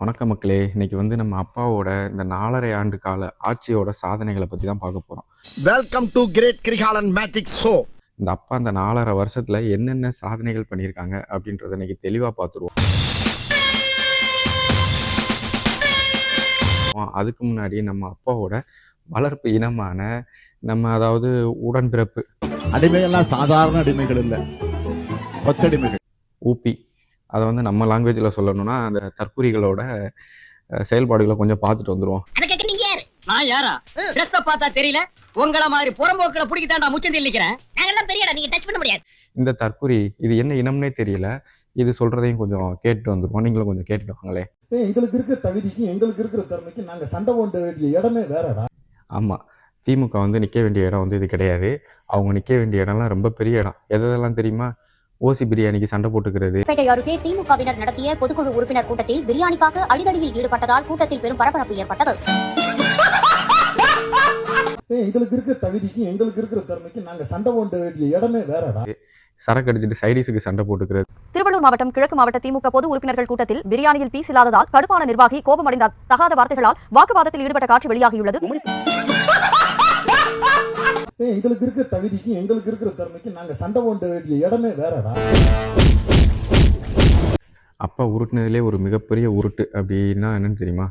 வணக்கம் மக்களே. இன்னைக்கு வந்து நம்ம அப்பாவோட இந்த நாலரை ஆண்டு கால ஆட்சியோட சாதனைகளை பற்றி தான் பார்க்க போகிறோம் welcome to great Kirikalan magic show இந்த அப்பா அந்த நாலரை வருஷத்தில் என்னென்ன சாதனைகள் பண்ணியிருக்காங்க அப்படின்றத இன்னைக்கு தெளிவாக பார்த்துருவோம். அதுக்கு முன்னாடி நம்ம அப்பாவோட வளர்ப்பு இனமான நம்ம அதாவது உடன்பிறப்பு. அடிமையெல்லாம் சாதாரண அடிமைகள் இல்ல. கொத்தடிமைகள் ஊப்பி. அதை வந்து நம்ம லாங்குவேஜில் சொல்லணும்னா அந்த தற்குறிகளோட செயல்பாடுகளை கொஞ்சம் பார்த்துட்டு வந்துருவோம். அதுக்கு நீங்க யாரு? நான் யாரா? ட்ரெஸ் பார்த்தா தெரியல. உங்கள மாதிரி புறம்போக்குல புடிக்கத்தாண்டா முச்சந்தி நிக்கிறேன். நாங்கெல்லாம் பெரியடா நீங்க டச் பண்ண முடியாது. இந்த தற்குறி இது என்ன இனம்னே தெரியல. இது சொல்றதையும் கொஞ்சம் கேட்டு வந்துருவோம். நீங்களும் கொஞ்சம் கேட்டுட்டு வாங்களே. ஏய், எங்களுக்கு இருக்கிற தகுதிக்கும் எங்களுக்கு இருக்கிற திறமைக்கும் நாங்க சண்டை போட வேண்டிய இடமே வேறடா. ஆமாம் திமுக வந்து நிற்க வேண்டிய இடம் வந்து இது கிடையாது. அவங்க நிற்க வேண்டிய இடம்லாம் ரொம்ப பெரிய இடம். எதெல்லாம் தெரியுமா? ஓசி பிரியாணிக்கு சண்டை போட்டுக்கிறது. பேட்டை அருகே திமுகவினர் நடத்திய பொதுக்குழு உறுப்பினர் கூட்டத்தில் பிரியாணிக்காக அடிதடியில் ஈடுபட்டதால் கூட்டத்தில் பெரும் பரபரப்பு ஏற்பட்டது எங்களுக்கு இருக்கிற தகுதிக்கும் எங்களுக்கு இருக்கிற திறமைக்கும் நாங்க சண்டை போட வேண்டிய இடமே வேறடா. சரக்கு அடிச்சிட்டு சைடிஸுக்கு சண்டை போட்டுக்கிறது. திருவள்ளூர் மாவட்டம் கிழக்கு மாவட்ட திமுக பொது உறுப்பினர்கள் கூட்டத்தில் பிரியாணியில் பீஸ் இல்லாததால் கடுப்பான நிர்வாகி கோபமடைந்த தகாத வார்த்தைகளால் வாக்குவாதத்தில் ஈடுபட்ட காட்சி வெளியாகியுள்ளது. எங்களுக்கு இருக்கிற தகுதிக்கும் எங்களுக்கு இருக்கிற திறமைக்கும் நாங்க சண்டை போட வேண்டிய இடமே வேறடா. அப்பா உருட்டுனதுலேயே ஒரு மிகப்பெரிய உருட்டு. அப்படின்னா என்னன்னு தெரியுமா?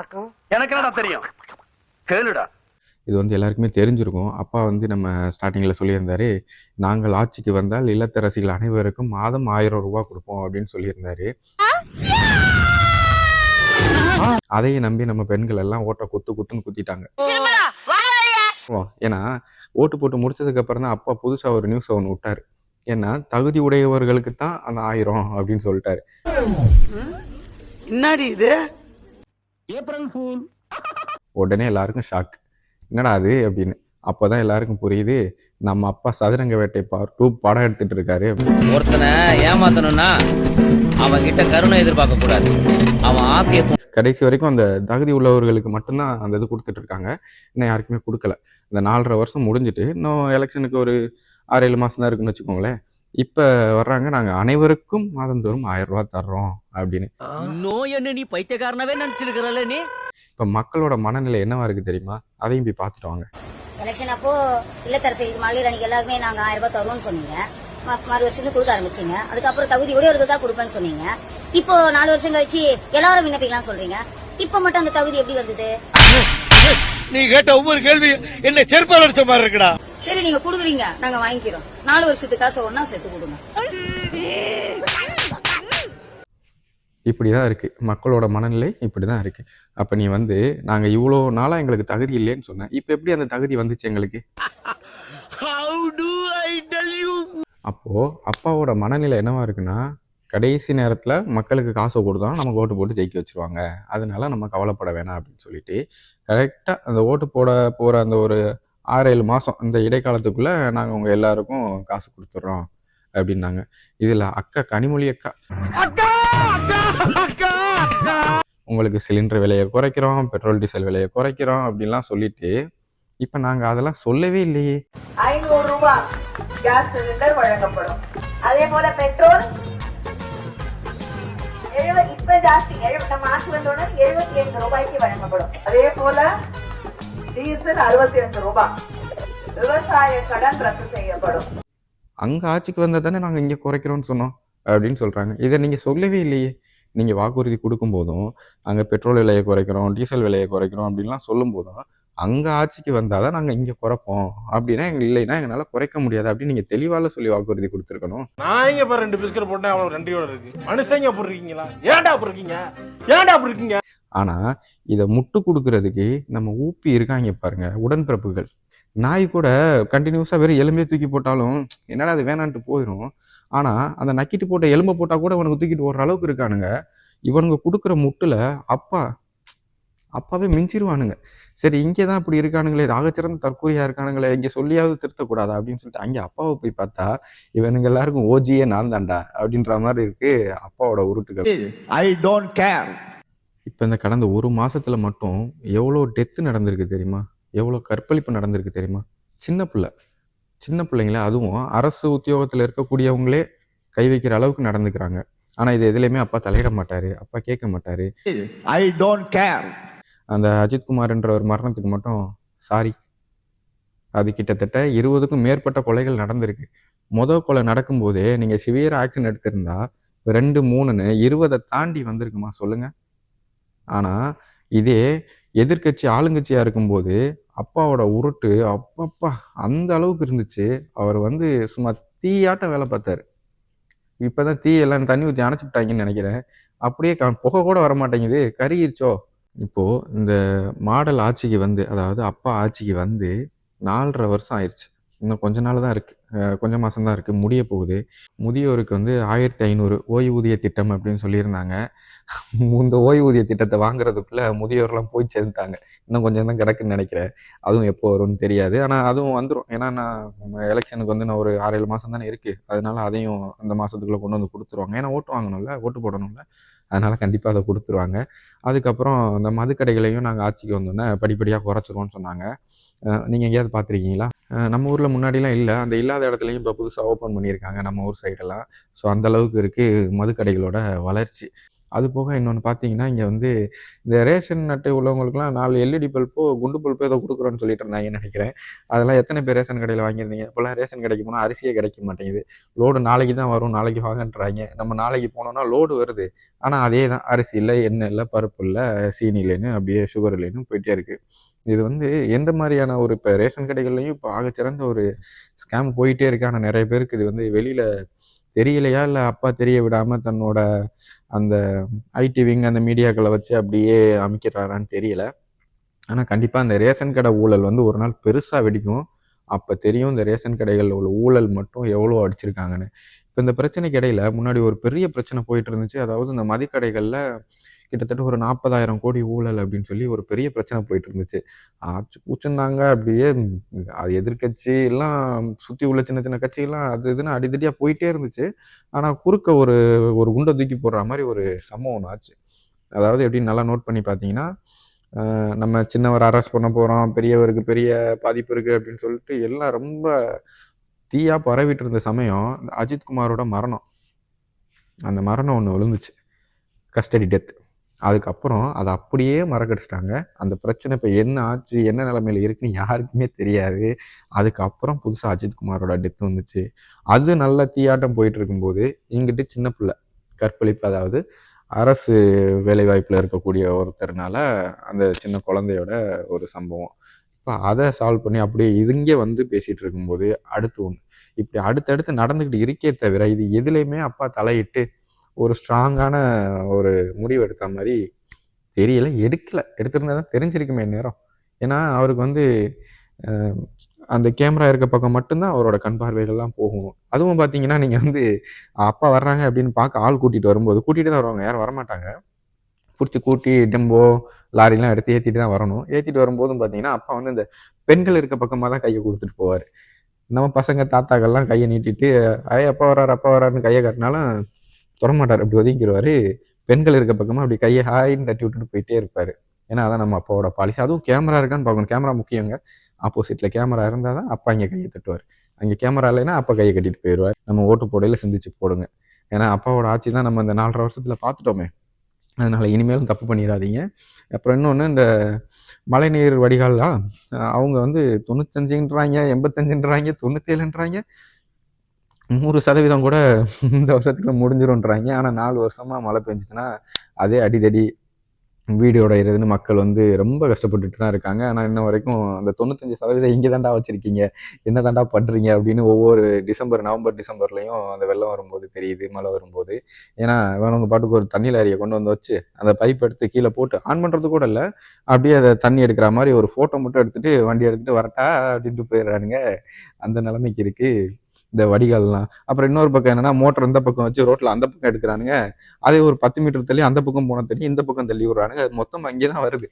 இருக்கும்? எனக்கு என்னடா தெரியும்? கேளுடா. இது வந்து எல்லாருக்குமே தெரிஞ்சிருக்கும். அப்பா வந்து நம்ம ஸ்டார்டிங்கில் சொல்லியிருந்தாரு நாங்கள் ஆட்சிக்கு வந்தால் இல்லத்தரசிகள் அனைவருக்கும் மாதம் ஆயிரம் ரூபாய் கொடுப்போம் அப்படின்னு சொல்லியிருந்தாரு. அதையே நம்பி நம்ம பெண்கள் எல்லாம் ஓட்ட குத்து குத்துன்னு குத்திட்டாங்க. ஏன்னா ஓட்டு போட்டு முடிச்சதுக்கு அப்புறம் தான் அப்பா புதுசா ஒரு நியூஸ் ஒன்று விட்டாரு. ஏன்னா தகுதி உடையவர்களுக்கு தான் அந்த ஆயிரம் அப்படின்னு சொல்லிட்டாரு. என்னடி இது? April fool. உடனே எல்லாருக்கும் ஷாக் என்னடா அது அப்படின்னு. அப்போதான் எல்லாருக்கும் புரியுது நம்ம அப்பா சதுரங்க வேட்டை பார்ட் டூ படம் எடுத்துட்டு இருக்காரு ஒருத்தனை ஏமாத்தணும்னா அவன் கிட்ட கருணை எதிர்பார்க்க கூடாது. அவன் ஆசையை கடைசி வரைக்கும் அந்த தகுதி உள்ளவர்களுக்கு மட்டும்தான் அந்த இது கொடுத்துட்டு இருக்காங்க. இன்னும் யாருக்குமே கொடுக்கல. இந்த நாலரை வருஷம் முடிஞ்சிட்டு இன்னும் எலெக்ஷனுக்கு ஒரு ஆறு ஏழு மாதம் தான் இருக்குன்னு வச்சுக்கோங்களேன். இப்போ வர்றாங்க. நாங்கள் அனைவருக்கும் மாதந்தோறும் ஆயிரம் ரூபாய் தர்றோம் அப்படின்னு. நோய் என்ன நீ பைத்தியக்காரனவே நினைச்சிருக்கிறல்ல நீ? இப்போ மக்களோட மனநிலை என்னவா இருக்கு தெரியுமா? அதையும் போய் பார்த்துட்டு வாங்க. எலெக்ஷன் அப்போ இல்லத்தரசிகளுக்கு மகளிர் அணிக்கு எல்லாருமே நாங்க ஆயிரம் ரூபாய் தருவோம்னு சொன்னீங்க. மறு வருஷத்துக்கு கொடுக்க ஆரம்பிச்சீங்க. அதுக்கப்புறம் தகுதி உடையவர்கள் தான் கொடுப்பேன்னு சொன்னீங்க. இப்போ நாலு வருஷம் கழிச்சு எல்லாரும் விண்ணப்பிக்கலாம் சொல்றீங்க. இப்போ மட்டும் அந்த தகுதி எப்படி வந்தது? நீ கேட்ட ஒவ்வொரு கேள்வி என்ன செருப்பால் அடிச்ச மாதிரி இருக்குடா. சரி நீங்க குடுக்குறீங்க. நாங்க வாங்கிக்கிறோம். நாலு வருஷத்துக்கு காசை ஒன்னா சேர்த்து கொடுங்க. இப்படி தான் இருக்குது மக்களோட மனநிலை இப்படி தான் இருக்குது அப்போ நீ வந்து நாங்கள் இவ்வளோ நாளாக எங்களுக்கு தகுதி இல்லைன்னு சொன்னேன் இப்போ எப்படி அந்த தகுதி வந்துச்சு எங்களுக்கு? அப்போது அப்பாவோட மனநிலை என்னவா இருக்குன்னா கடைசி நேரத்தில் மக்களுக்கு காசை கொடுத்தா நமக்கு ஓட்டு போட்டு ஜெயிக்க வச்சுருவாங்க. அதனால நம்ம கவலைப்பட வேணாம் அப்படின்னு சொல்லிட்டு கரெக்டாக அந்த ஓட்டு போட போகிற அந்த ஒரு ஆறு ஏழு மாதம் இந்த இடைக்காலத்துக்குள்ளே நாங்கள் உங்கள் எல்லாருக்கும் காசு கொடுத்துட்றோம் அப்படின்னாங்க. இதில் அக்கா கனிமொழி அக்கா. உங்களுக்கு சிலிண்டர் விலையை குறைக்கிறோம் பெட்ரோல் டீசல் விலையை குறைக்கிறோம் அப்படின்லாம் சொல்லிட்டு இப்போ நாங்கள் அதெல்லாம் சொல்லவே இல்லையே. ஐநூறு ரூபாய் கேஸ் சிலிண்டர் வழங்கப்படும். அதே போல பெட்ரோல் இப்ப ஜாஸ்தி. நம்ம ஆட்சி வந்தோடனே எழுபத்தி ஐந்து ரூபாய்க்கு வழங்கப்படும். அதே போல டீசல் அறுபத்தி ரெண்டு ரூபாய் விவசாய கடன் ரத்து செய்யப்படும். அங்கே ஆட்சிக்கு வந்தால் தானே நாங்கள் இங்கே குறைக்கிறோம்னு சொன்னோம் அப்படின்னு சொல்கிறாங்க இதை நீங்கள் சொல்லவே இல்லையே. நீங்கள் வாக்குறுதி கொடுக்கும்போதும் அங்கே பெட்ரோல் விலையை குறைக்கிறோம் டீசல் விலையை குறைக்கிறோம் அப்படின்லாம் சொல்லும்போதும் அங்கே ஆட்சிக்கு வந்தால் தான் நாங்கள் இங்கே குறைப்போம் அப்படின்னா எங்க இல்லைன்னா எங்களால் குறைக்க முடியாது. அப்படின்னு நீங்கள் தெளிவால சொல்லி வாக்குறுதி கொடுத்துருக்கணும். நான் எங்க பாரு ரெண்டு பிஸ்கட் போட்டேன் அவ்வளவு நன்றியோட இருக்கு. மனுஷங்க அப்படி இருக்கீங்களா? ஏன்டா அப்படி இருக்கீங்க? ஏன்டா அப்படி இருக்கீங்க? ஆனால் இதை முட்டு கொடுக்கறதுக்கு நம்ம ஊப்பி இருக்காங்க பாருங்க உடன்பிறப்புகள். நாய் கூட கண்டினியூஸாக வெறும் எலும்பே தூக்கி போட்டாலும் என்னடா அது வேணான்ட்டு போயிடும் ஆனால் அந்த நக்கிட்டு போட்ட எலும்பை போட்டால் கூட இவனுக்கு தூக்கிட்டு ஓடுற அளவுக்கு இருக்கானுங்க. இவனுங்க கொடுக்குற முட்டில் அப்பா அப்பாவே மிஞ்சிருவானுங்க. சரி இங்கே தான் இப்படி இருக்கானுங்களே ஆகச்சிறந்த தற்கூரியா இருக்கானுங்களே இங்கே சொல்லியாவது திருத்தக்கூடாதா அப்படின்னு சொல்லிட்டு அங்கே அப்பாவை போய் பார்த்தா இவனுங்க எல்லாருக்கும் ஓஜியே நான் தான்டா அப்படின்ற மாதிரி இருக்கு அப்பாவோட உருட்டுகள். ஐ டோன்ட் கேர் இப்போ இந்த கடந்த ஒரு மாசத்துல மட்டும் எவ்வளோ டெத்து நடந்திருக்கு தெரியுமா? எவ்வளோ கற்பழிப்பு நடந்திருக்கு தெரியுமா? சின்ன பிள்ளை. சின்ன பிள்ளைங்களே அதுவும் அரசு உத்தியோகத்தில் இருக்கக்கூடியவங்களே கை வைக்கிற அளவுக்கு நடந்துக்கிறாங்க. ஆனால் இது எதுலேயுமே அப்பா தலையிட மாட்டார் அப்பா கேட்க மாட்டார். ஐ டோன்ட் கேர் அந்த அஜித்குமார்ன்ற ஒரு மரணத்துக்கு மட்டும் சாரி. அது கிட்டத்தட்ட இருபதுக்கும் மேற்பட்ட கொலைகள் நடந்திருக்கு. மொதல் கொலை நடக்கும்போதே நீங்கள் சிவியர் ஆக்ஷன் எடுத்திருந்தா ரெண்டு மூணுன்னு இருபதை தாண்டி வந்திருக்குமா சொல்லுங்கள் ஆனால் இதே எதிர்க்கட்சி ஆளுங்கட்சியாக இருக்கும்போது அப்பாவோட உருட்டு அப்பப்பா அந்த அளவுக்கு இருந்துச்சு. அவர் வந்து சும்மா தீயாட்டம் வேலை பார்த்தாரு. இப்போதான் தீ எல்லாம் தண்ணி ஊற்றி அணைச்சி விட்டாங்கன்னு நினைக்கிறேன். அப்படியே க புகை கூட வர மாட்டேங்குது கருகிருச்சோ? இப்போ இந்த மாடல் ஆட்சிக்கு வந்து அதாவது அப்பா ஆட்சிக்கு வந்து நாலரை வருஷம் ஆயிடுச்சு. இன்னும் கொஞ்ச நாள் தான் இருக்குது கொஞ்சம் மாதம் தான் இருக்குது முடிய போகுது. முதியோருக்கு வந்து ஆயிரத்தி ஐநூறு ஓய்வூதிய திட்டம் அப்படின்னு சொல்லியிருந்தாங்க. இந்த ஓய்வூதிய திட்டத்தை வாங்குறதுக்குள்ளே முதியோர்லாம் போய் சேர்ந்துட்டாங்க. இன்னும் கொஞ்சம் தான் கிடக்குன்னு நினைக்கிறேன். அதுவும் எப்போ வரும்னு தெரியாது. ஆனால் அதுவும் வந்துடும் ஏன்னா நான் எலெக்ஷனுக்கு வந்து நான் ஒரு ஆறு ஏழு மாதம் தானே இருக்குது அதனால அதையும் அந்த மாதத்துக்குள்ளே கொண்டு வந்து கொடுத்துருவாங்க. ஏன்னா ஓட்டு வாங்கணும்ல ஓட்டு போடணும்ல. அதனால் கண்டிப்பாக அதை கொடுத்துருவாங்க. அதுக்கப்புறம் இந்த மதுக்கடைகளையும் நாங்கள் ஆட்சிக்கு வந்தோன்னே படிப்படியாக குறைச்சிருவோம்னு சொன்னாங்க. நீங்கள் எங்கேயாவது பார்த்துருக்கீங்களா? நம்ம ஊரில் முன்னாடிலாம் இல்லை. அந்த இல்லாத இடத்துலையும் இப்போ புதுசாக ஓப்பன் பண்ணியிருக்காங்க நம்ம ஊர் சைடெல்லாம் ஸோ அந்தளவுக்கு இருக்குது மதுக்கடைகளோட வளர்ச்சி. அது போக இன்னொன்று பார்த்தீங்கன்னா இங்கே வந்து இந்த ரேஷன் அட்டை உள்ளவங்களுக்குலாம் நாலு எல்இடி பல்போ குண்டு பல்போ ஏதோ கொடுக்குறோன்னு சொல்லிட்டு இருந்தாங்கன்னு நினைக்கிறேன். அதெல்லாம் எத்தனை பேர் ரேஷன் கடையில் வாங்கியிருந்தீங்க? இப்போல்லாம் ரேஷன் கடைக்கு போனால் அரிசியே கிடைக்க மாட்டேங்குது. லோடு நாளைக்கு தான் வரும் நாளைக்கு வாங்கன்றாங்க. நம்ம நாளைக்கு போனோம்னா லோடு வருது. ஆனால் அதே தான் அரிசி இல்லை எண்ணெய் இல்லை பருப்பு இல்லை சீனி இல்லைன்னு அப்படியே சுகர் இல்லைன்னு போயிட்டே இருக்குது இது வந்து எந்த மாதிரியான ஒரு இப்போ ரேஷன் கடைகள்லையும் இப்போ ஆகச்சிறந்த ஒரு ஸ்கேம் போயிட்டே இருக்கு ஆனால் நிறைய பேருக்கு இது வந்து வெளியில் தெரியலையா? இல்லை அப்பா தெரிய விடாமல் தன்னோட அந்த ஐடி விங் அந்த மீடியாக்களை வச்சு அப்படியே அமைக்கிறாரான்னு தெரியல. ஆனால் கண்டிப்பாக அந்த ரேஷன் கடை ஊழல் வந்து ஒரு நாள் பெருசாக வெடிக்கும். அப்போ தெரியும் இந்த ரேஷன் கடைகளில் உள்ள ஊழல் மட்டும் எவ்வளோ அடிச்சிருக்காங்கன்னு. இப்போ இந்த பிரச்சனைக்கு இடையில முன்னாடி ஒரு பெரிய பிரச்சனை போயிட்டு இருந்துச்சு. அதாவது இந்த மதிக்கடைகளில் கிட்டத்தட்ட ஒரு நாற்பதாயிரம் கோடி ஊழல் அப்படின்னு சொல்லி ஒரு பெரிய பிரச்சனை போயிட்டு இருந்துச்சு ஆச்சு பூச்சுன்னாங்க அப்படியே அது எதிர்க்கட்சி எல்லாம் சுற்றி உள்ள சின்ன சின்ன கட்சிகள்லாம் அது இதுன்னு அடிதடியாக போயிட்டே இருந்துச்சு. ஆனால் குறுக்க ஒரு ஒரு குண்டை தூக்கி போடுற மாதிரி ஒரு சம்பவம் ஒன்று ஆச்சு. அதாவது எப்படின்னு நல்லா நோட் பண்ணி பார்த்தீங்கன்னா நம்ம சின்னவர் அரெஸ்ட் பண்ண போகிறோம் பெரியவருக்கு பெரிய பாதிப்பு இருக்குது அப்படின்னு சொல்லிட்டு எல்லாம் ரொம்ப தீயாக பரவிட்டு இருந்த சமயம் அஜித்குமாரோட மரணம். அந்த மரணம் ஒன்று விழுந்துச்சு. Custody death. அதுக்கப்புறம் அதை அப்படியே மறக்கடிச்சிட்டாங்க. அந்த பிரச்சனை இப்போ என்ன ஆச்சு என்ன நிலமையில இருக்குன்னு யாருக்குமே தெரியாது. அதுக்கப்புறம் புதுசாக அஜித் குமாரோட டெத் வந்துச்சு. அது நல்ல தீயாட்டம் போயிட்டு இருக்கும்போது இங்கிட்டு சின்ன பிள்ளை கற்பழிப்பு அதாவது அரசு வேலைவாய்ப்பில் இருக்கக்கூடிய ஒருத்தர்னால அந்த சின்ன குழந்தையோட ஒரு சம்பவம். இப்போ அதை சால்வ் பண்ணி அப்படியே இதுங்கே வந்து பேசிகிட்டு இருக்கும்போது அடுத்து ஒன்று இப்படி அடுத்தடுத்து நடந்துக்கிட்டு இருக்கே தவிர இது எதுலேயுமே அப்பா தலையிட்டு ஒரு ஸ்ட்ராங்கான ஒரு முடிவு எடுத்த மாதிரி தெரியல எடுக்கலை. எடுத்திருந்தா தான் தெரிஞ்சிருக்குமே நேரம். ஏன்னா அவருக்கு வந்து அந்த கேமரா இருக்க பக்கம் மட்டும்தான் அவரோட கண் பார்வைகள்லாம் போகும். அதுவும் பார்த்தீங்கன்னா நீங்கள் வந்து அப்பா வர்றாங்க அப்படின்னு பார்க்க ஆள் கூட்டிகிட்டு வரும்போது கூட்டிகிட்டு தான் வருவாங்க. யாரும் வரமாட்டாங்க. பிடிச்சி கூட்டி டெம்போ லாரிலாம் எடுத்து ஏற்றிட்டு தான் வரணும். ஏற்றிட்டு வரும்போதும் பார்த்தீங்கன்னா அப்பா வந்து இந்த பெண்கள் இருக்க பக்கமாக தான் கையை கொடுத்துட்டு போவார். நம்ம பசங்க தாத்தாக்கள்லாம் கையை நீட்டிட்டு ஐய அப்பா வர்றாரு அப்பா வர்றாருன்னு கையை காட்டினாலும் தொடமாட்டார். அப்படி ஒதுங்கிடுவார் பெண்கள் இருக்க பக்கமாக அப்படி கையை ஹாயின்னு தட்டி விட்டுட்டு போயிட்டே இருப்பார். ஏன்னா அதான் நம்ம அப்பாவோட பாலிசி அதுவும் கேமரா இருக்கான்னு பார்க்கணும். கேமரா முக்கியங்க. ஆப்போசிட்டில் கேமரா இருந்தால் தான் அப்பா இங்கே கையை தட்டுவார். அங்கே கேமரா இல்லைன்னா அப்பா கையை கட்டிட்டு போயிடுவார் நம்ம ஓட்டு போடையில் சிந்திச்சு போடுங்க. ஏன்னா அப்பாவோட ஆட்சி தான் நம்ம இந்த நாலரை வருஷத்தில் பார்த்துட்டோமே. அதனால் இனிமேலும் தப்பு பண்ணிடாதீங்க. அப்புறம் இன்னொன்று இந்த மழைநீர் வடிகாலா அவங்க வந்து தொண்ணூத்தஞ்சுன்றாங்க எண்பத்தஞ்சுன்றாங்க தொண்ணூத்தேழுன்றாங்க. நூறு சதவீதம் கூட இந்த வருஷத்துக்கு முடிஞ்சிரும்ன்றாங்க. ஆனால் நாலு வருஷமாக மழை பெஞ்சிச்சுன்னா அதே அடிதடி வீடு உடையிறதுன்னு மக்கள் வந்து ரொம்ப கஷ்டப்பட்டுட்டு தான் இருக்காங்க. ஆனால் இன்ன வரைக்கும் அந்த தொண்ணூத்தஞ்சு சதவீதம் இங்கே தாண்டா வச்சுருக்கீங்க. என்ன தாண்டா பண்ணுறீங்க அப்படின்னு ஒவ்வொரு டிசம்பர் நவம்பர் டிசம்பர்லேயும் அந்த வெள்ளம் வரும்போது தெரியுது மழை வரும்போது. ஏன்னா வேணவங்க பாட்டுக்கு ஒரு தண்ணி லாரியை கொண்டு வந்து வச்சு அந்த பைப் எடுத்து கீழே போட்டு ஆன் பண்ணுறது கூட இல்லை. அப்படியே அதை தண்ணி எடுக்கிற மாதிரி ஒரு ஃபோட்டோ மட்டும் எடுத்துகிட்டு வண்டி எடுத்துகிட்டு வரட்டா அப்படின்ட்டு போயிடுறானுங்க. அந்த நிலைமைக்கு இருக்குது இந்த வடிகால்லாம். அப்புறம் இன்னொரு பக்கம் என்னன்னா மோட்டர் இந்த பக்கம் வச்சு ரோட்ல அந்த பக்கம் எடுக்கிறானுங்க. அதே ஒரு பத்து மீட்டர் தள்ளி அந்த பக்கம் போன தள்ளி இந்த பக்கம் தள்ளி விடுறானுங்க. அது மொத்தம் அங்கே தான் வருது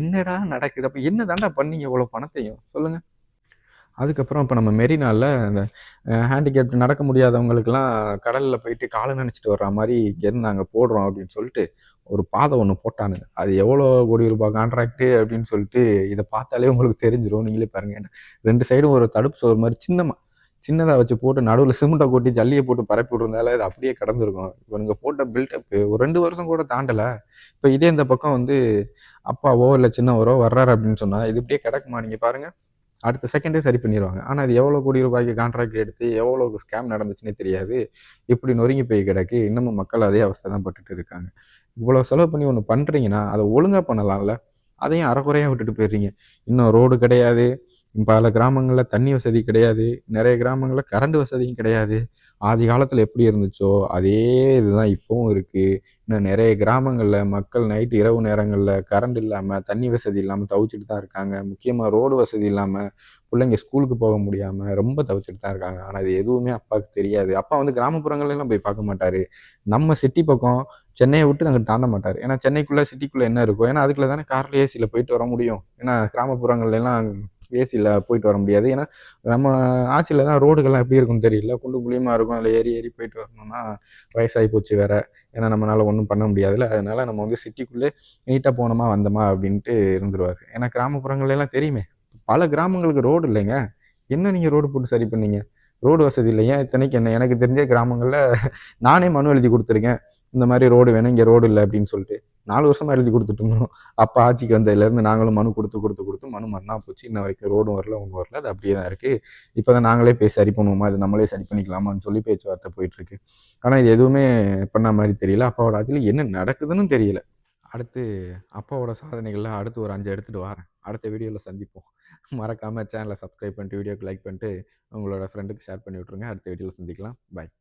என்னடா நடக்குது? அப்ப என்ன தாண்டா பண்ணீங்க இவ்வளவு பணத்தையும்? சொல்லுங்க. அதுக்கப்புறம் இப்போ நம்ம மெரினாவில் இந்த ஹேண்டிகேப்ட் நடக்க முடியாதவங்களுக்குலாம் கடலில் போயிட்டு காலை நினச்சிட்டு வர்ற மாதிரி இங்கேருந்து நாங்கள் போடுறோம் அப்படின்னு சொல்லிட்டு ஒரு பாதை ஒன்று போட்டானுங்க. அது எவ்வளோ கோடி ரூபாய் கான்ட்ராக்டு அப்படின்னு சொல்லிட்டு இதை பார்த்தாலே உங்களுக்கு தெரிஞ்சிடும் நீங்களே பாருங்க. ரெண்டு சைடும் ஒரு தடுப்பு சோறு மாதிரி சின்னமாக சின்னதாக வச்சு போட்டு நடுவில் சிமெண்ட்டை கொட்டி ஜல்லியை போட்டு பரப்பி விட்ருந்தால இது அப்படியே கிடந்திருக்கும். நீங்கள் போட்ட பில்டப்பு ஒரு ரெண்டு வருஷம் கூட தாண்டலை. இப்போ இதே இந்த பக்கம் வந்து அப்பாவோ இல்லை சின்னவரோ வர்றாரு அப்படின்னு சொன்னால் இது இப்படியே கிடக்குமா? நீங்கள் பாருங்கள் அடுத்த செகண்டே சரி பண்ணிடுவாங்க ஆனால் அது எவ்வளோ கோடி ரூபாய்க்கு கான்ட்ராக்ட் எடுத்து எவ்வளோ ஸ்கேம் நடந்துச்சுன்னே தெரியாது. இப்படி நொறுங்கி போய் கிடக்கு. இன்னமும் மக்கள் அதே அவஸ்தை தான் பட்டுட்டு இருக்காங்க. இவ்வளோ செலவு பண்ணி ஒன்று பண்ணுறீங்கன்னா அதை ஒழுங்காக பண்ணலாம்ல. அதையும் அறகுறையாக விட்டுட்டு போயிடுறீங்க. இன்னும் ரோடு கிடையாது. பல கிராமங்களில் தண்ணி வசதி கிடையாது. நிறைய கிராமங்களில் கரண்ட் வசதியும் கிடையாது. ஆதி காலத்தில் எப்படி இருந்துச்சோ அதே இதுதான் இப்போவும் இருக்குது இன்னும் நிறைய கிராமங்களில் மக்கள் நைட்டு இரவு நேரங்களில் கரண்ட் இல்லாமல் தண்ணி வசதி இல்லாமல் தவிச்சிட்டு தான் இருக்காங்க. முக்கியமாக ரோடு வசதி இல்லாமல் பிள்ளைங்க ஸ்கூலுக்கு போக முடியாமல் ரொம்ப தவிச்சிட்டு தான் இருக்காங்க. ஆனால் இது எதுவுமே அப்பாவுக்கு தெரியாது. அப்பா வந்து கிராமப்புறங்கள்லாம் போய் பார்க்க மாட்டார். நம்ம சிட்டி பக்கம் சென்னையை விட்டு நாங்கள் தாண்ட மாட்டார். ஏன்னா சென்னைக்குள்ளே சிட்டிக்குள்ளே என்ன இருக்கும் ஏன்னா அதுக்குள்ளே தானே காரில் ஏசியில் போயிட்டு வர முடியும். ஏன்னா கிராமப்புறங்கள்லாம் ஏசியில் போயிட்டு வர முடியாது. ஏன்னா நம்ம ஆட்சியில் தான் ரோடுகள்லாம் எப்படி இருக்கும்னு தெரியல. குண்டு புளியமாக இருக்கும். அதில் ஏறி ஏறி போயிட்டு வரணும்னா வயசாகி போச்சு வேற. ஏன்னா நம்மளால் ஒன்றும் பண்ண முடியாதுல்ல. அதனால நம்ம வந்து சிட்டிக்குள்ளே நீட்டாக போனோமா வந்தோமா அப்படின்ட்டு இருந்துருவார். ஏன்னா கிராமப்புறங்கள்லாம் எல்லாம் தெரியுமே. பல கிராமங்களுக்கு ரோடு இல்லைங்க. என்ன நீங்கள் ரோடு போட்டு சரி பண்ணீங்க? ரோடு வசதி இல்லை ஏன் இத்தனைக்கு என்ன? எனக்கு தெரிஞ்ச கிராமங்களில் நானே மனு எழுதி கொடுத்துருக்கேன். இந்த மாதிரி ரோடு வேணும் இங்கே ரோடு இல்லை அப்படின்னு சொல்லிட்டு நாலு வருஷமா எழுதி கொடுத்துட்டு இருந்தோம். அப்போ ஆட்சிக்கு வந்ததுலேருந்து நாங்களும் மனு கொடுத்து கொடுத்து கொடுத்து மனு மண்ணா போச்சு. இன்ன வரைக்கும் ரோடும் வரல ஒன்றும் வரல. அது அப்படியே தான் இருக்குது இப்போ தான் நாங்களே போய் சரி பண்ணுவோமா? இது நம்மளே சரி பண்ணிக்கலாமான்னு சொல்லி பேச்சுவார்த்தை போயிட்டுருக்கு ஆனால் இது எதுவுமே பண்ண மாதிரி தெரியல. அப்பாவோட ஆட்சியில் என்ன நடக்குதுன்னு தெரியல. அடுத்து அப்பாவோட சாதனைகள்லாம் அடுத்து ஒரு அஞ்சு எடுத்துகிட்டு வரேன். அடுத்த வீடியோவில் சந்திப்போம். மறக்காமல் சேனலை சப்ஸ்கிரைப் பண்ணிட்டு வீடியோக்கு லைக் பண்ணிட்டு உங்களோட ஃப்ரெண்டுக்கு ஷேர் பண்ணி விட்ருங்க அடுத்த வீடியோவில் சந்திக்கலாம். பாய்